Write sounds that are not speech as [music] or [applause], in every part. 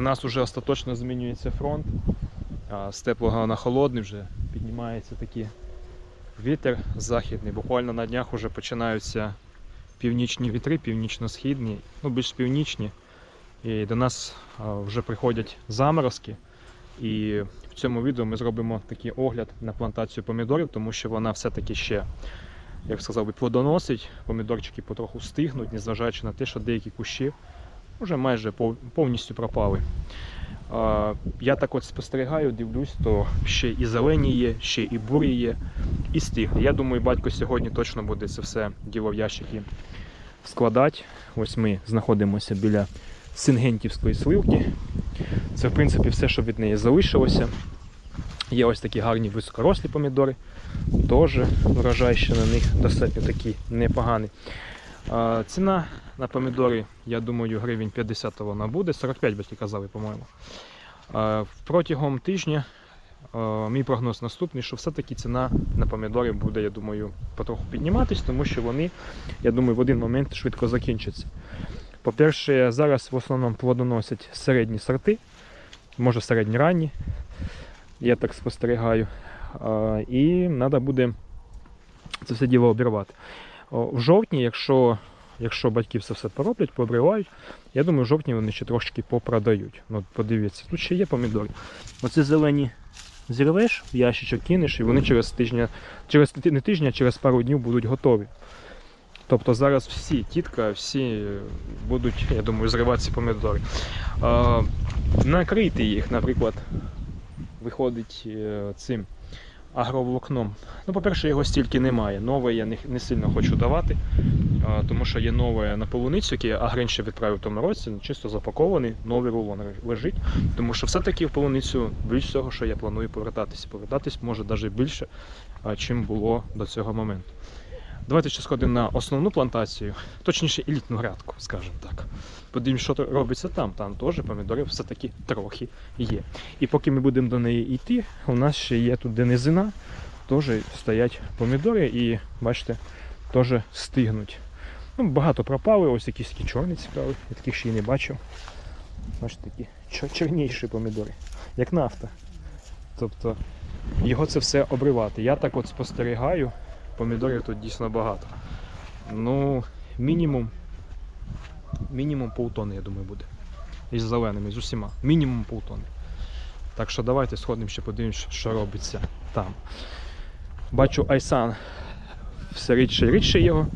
У нас вже остаточно змінюється фронт. З теплого на холодний вже піднімається такий вітер західний. Буквально на днях вже починаються північні вітри, північно-східні, ну більш північні. І до нас вже приходять заморозки. І в цьому відео ми зробимо такий огляд на плантацію помідорів, тому що вона все-таки ще, як сказав би, плодоносить. Помідорчики потроху стигнуть, незважаючи на те, що деякі кущі вже майже повністю пропали. Я так от спостерігаю, дивлюсь, то ще і зелені є, ще і бурі є, і стигли. Я думаю, батько сьогодні точно буде це все діло в ящики складати. Ось ми знаходимося біля Сингентівської сливки. Це, в принципі, все, що від неї залишилося. Є ось такі гарні високорослі помідори. Теж врожай ще на них достатньо такий непоганий. Ціна на помідори, я думаю, гривень 50 вона буде. 45 батьки казали, по-моєму. Протягом тижня мій прогноз наступний, що все-таки ціна на помідори буде, я думаю, потроху підніматись, тому що вони, я думаю, в один момент швидко закінчаться. По-перше, зараз в основному плодоносять середні сорти, може середні ранні. Я так спостерігаю. І треба буде це все діло обірвати. В жовтні, якщо, якщо батьки все все пороблять, пообривають, я думаю, в жовтні вони ще трошки попродають. Ну, подивіться, тут ще є помідори. Оці зелені зірвеш, в ящичок кинеш, і вони через тижня, через не тижня, а через пару днів будуть готові. Тобто зараз всі, тітка, всі будуть, я думаю, зривати ці помідори. А, накрити їх, наприклад, виходить е, цим агроволокном. Ну, по-перше, його стільки немає. Нове я не, сильно хочу давати, тому що є нове на полуницю, яке Агрен ще відправив в тому році, чисто запакований, новий рулон лежить. Тому що все-таки в полуницю більш всього, що я планую повертатися. Повертатись може навіть більше, чим було до цього моменту. Давайте ще сходимо на основну плантацію, точніше елітну грядку, скажімо так. Подивимось, що робиться там. Там теж помідорів все-таки трохи є. І поки ми будемо до неї йти, у нас ще є тут де низина, теж стоять помідори і, бачите, теж стигнуть. Ну, багато пропали, ось якісь такі чорні цікаві, я таких ще й не бачив. Бачите, такі чорніші помідори, як нафта. Тобто його це все обривати. Я так от спостерігаю, помідорів тут дійсно багато. Ну, мінімум, мінімум полтони, я думаю, буде. Із зеленими, з усіма. Мінімум полтони. Так що давайте сходимо ще подивимось, що робиться там. Бачу Айсан все рідше і рідше його.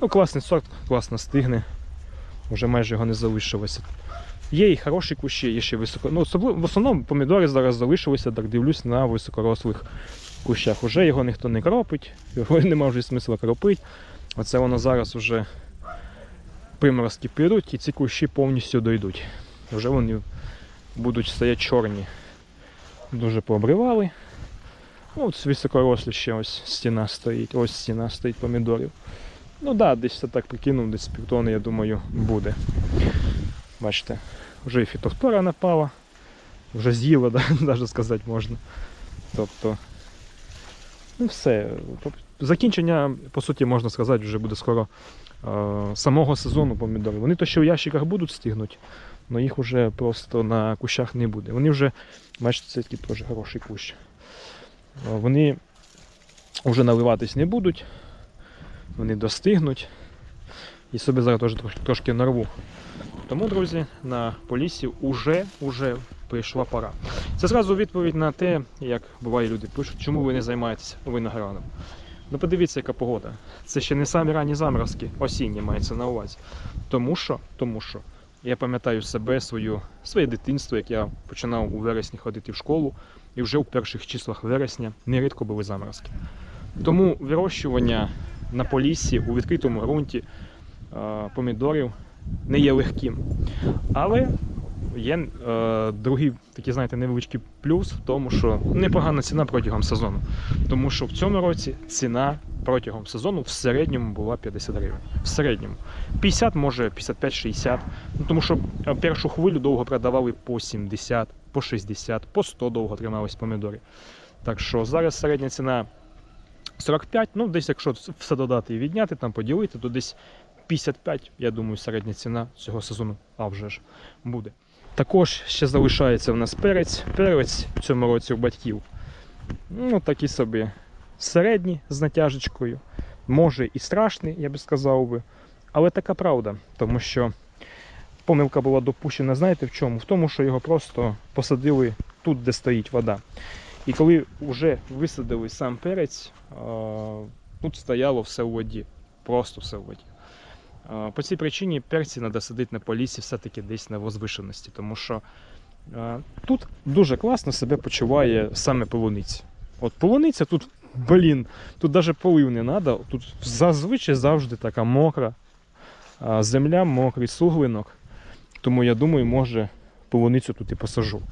Ну, класний сорт, класно стигне. Вже майже його не залишилося. Є і хороші кущі, є ще високо. Ну, в основному помідори зараз залишилися, так дивлюсь на високорослих кущах. Уже його ніхто не кропить, його [laughs] нема вже смисла кропити. Оце воно зараз вже приморозки підуть і ці кущі повністю дойдуть. Вже вони будуть стоять чорні. Дуже пообривали. Ну, високорослі ще ось стіна стоїть, ось стіна стоїть помідорів. Ну так, да, десь це так прикинув, десь півтони, я думаю, буде. Бачите, вже і фітофтора напала, вже з'їла, [laughs] навіть сказати можна. Тобто, ну все. Закінчення, по суті, можна сказати, вже буде скоро е, самого сезону помідорів. Вони то ще в ящиках будуть стигнути, але їх вже просто на кущах не буде. Вони вже, бачите, це такий теж хороший кущ. Вони вже наливатись не будуть, вони достигнуть. І собі зараз теж трошки нарву. Тому, друзі, на полісі вже, вже прийшла пора. Це зразу відповідь на те, як буває люди пишуть, чому ви не займаєтеся виноградом. Ну подивіться, яка погода. Це ще не самі ранні заморозки, осінні мається на увазі. Тому що, тому що я пам'ятаю себе, свою, своє дитинство, як я починав у вересні ходити в школу, і вже у перших числах вересня нерідко були заморозки. Тому вирощування на поліссі у відкритому ґрунті помідорів не є легким. Але є е, другий такий, знаєте, невеличкий плюс в тому, що непогана ціна протягом сезону. Тому що в цьому році ціна протягом сезону в середньому була 50 гривень. В середньому. 50, може 55-60. Ну, тому що е, першу хвилю довго продавали по 70, по 60, по 100 довго тримались помідори. Так що зараз середня ціна 45, ну десь якщо все додати і відняти, там поділити, то десь 55, я думаю, середня ціна цього сезону, а вже ж буде. Також ще залишається в нас перець. Перець в цьому році у батьків. Ну, такі собі середні з натяжечкою. Може і страшний, я би сказав би. Але така правда, тому що помилка була допущена, знаєте в чому? В тому, що його просто посадили тут, де стоїть вода. І коли вже висадили сам перець, тут стояло все у воді. Просто все у воді. По цій причині перці треба садити на полісі все-таки десь на возвишеності, тому що тут дуже класно себе почуває саме полуниця. От полуниця тут, блін, тут навіть полив не треба, тут зазвичай завжди така мокра земля, мокрий суглинок. Тому я думаю, може полуницю тут і посажу.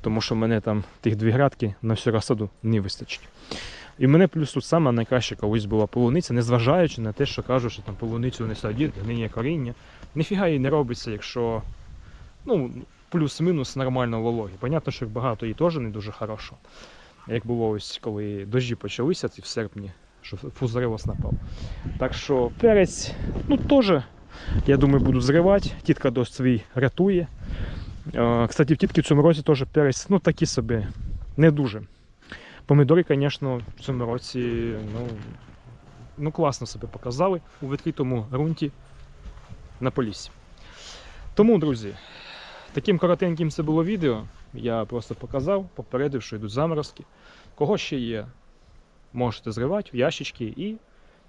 Тому що мене там тих дві градки на всю розсаду не вистачить. І в мене плюс тут саме найкраще колись була полуниця, незважаючи на те, що кажуть, що там полуницю не садіть, гниє коріння. Ніфіга їй не робиться, якщо ну, плюс-мінус нормально вологі. Понятно, що багато її теж не дуже хорошо. Як було ось, коли дощі почалися, ці в серпні, що фузарилос напав. Так що перець, ну теж, я думаю, буду зривати. Тітка дощ свій рятує. Кстати, в тітки в цьому році теж перець, ну такі собі, не дуже. Помідори, звісно, в цьому році ну, ну, класно себе показали у відкритому ґрунті на полісі. Тому, друзі, таким коротеньким це було відео. Я просто показав, попередив, що йдуть заморозки. Кого ще є, можете зривати в ящички і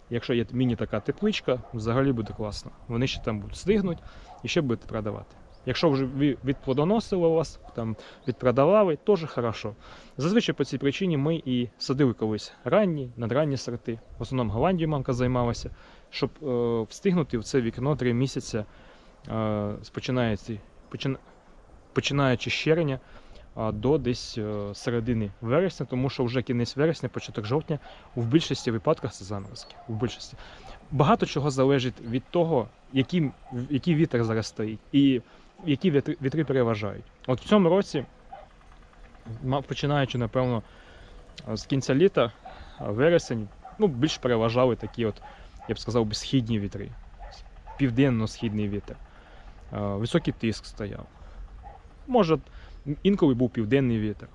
якщо є міні така тепличка, взагалі буде класно. Вони ще там будуть стигнуть і ще будете продавати. Якщо вже ви відплодоносили вас, там відпродавали, теж хорошо. Зазвичай по цій причині ми і садили колись ранні, надранні сорти. В основному Голландією мамка займалася, щоб е, встигнути в це вікно 3 місяці, е, починаючи, почин, починаючи з червня до десь е, середини вересня, тому що вже кінець вересня, початок жовтня, в більшості випадках це заморозки. В більшості. Багато чого залежить від того, який, який вітер зараз стоїть. І які вітри, переважають. От в цьому році, починаючи, напевно, з кінця літа, вересень, ну, більш переважали такі, от, я б сказав, східні вітри, південно-східний вітер. Високий тиск стояв. Може, інколи був південний вітер.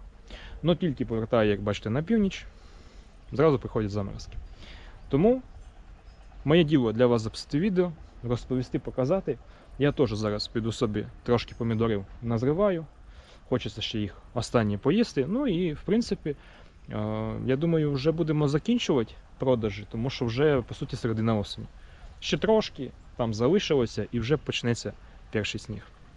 Ну тільки повертає, як бачите, на північ, зразу приходять заморозки. Тому моє діло для вас записати відео, розповісти, показати. Я теж зараз піду собі трошки помідорів назриваю. Хочеться ще їх останні поїсти. Ну і в принципі, е, я думаю, вже будемо закінчувати продажі, тому що вже по суті середина осені. Ще трошки там залишилося і вже почнеться перший сніг.